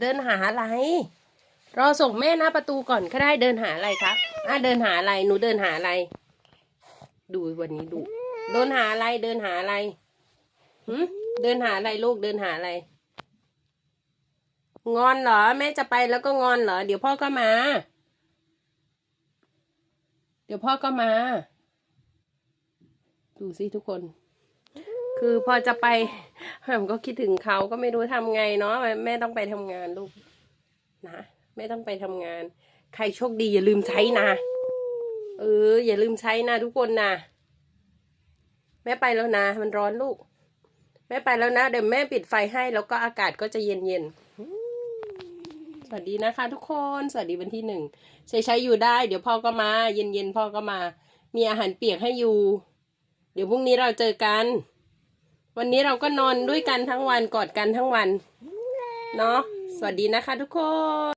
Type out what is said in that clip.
เดินหาอะไร รอส่งแม่หน้าประตูก่อนก็ได้เดินหาอะไรครับอะเดินหาอะไร หนูเดินหาอะไร ดูวันนี้ดู เดินหาอะไร เดินหาอะไรหืมเดินหาอะไรลูกเดินหาอะไร งอนเหรอ แม่จะไปแล้วก็งอนเหรอ เดี๋ยวพ่อก็มา เดี๋ยวพ่อก็มา ดูสิทุกคน คือพอจะไปผมก็คิดถึงเขาก็ไม่รู้ทำไงเนาะแม่ต้องไปทำงานลูกนะแม่ต้องไปทำงาน ใครโชคดีอย่าลืมใช้นะเออ อย่าลืมใช้นะทุกคนนะแม่ไปแล้วนะ มันร้อนลูก แม่ไปแล้วนะ เดี๋ยวแม่ปิดไฟให้แล้วก็อากาศก็จะเย็นเย็นๆสวัสดีนะคะ ทุกคนสวัสดีวันที่หนึ่งใช้ใช้อยู่ได้ เดี๋ยวพ่อก็มา เย็นเย็นๆพ่อก็มา มีอาหารเปียกให้อยู่ เดี๋ยวพรุ่งนี้เราเจอกัน วันนี้เราก็นอนด้วยกันทั้งวันกอดกันทั้งวัน เนาะสวัสดีนะคะทุกคน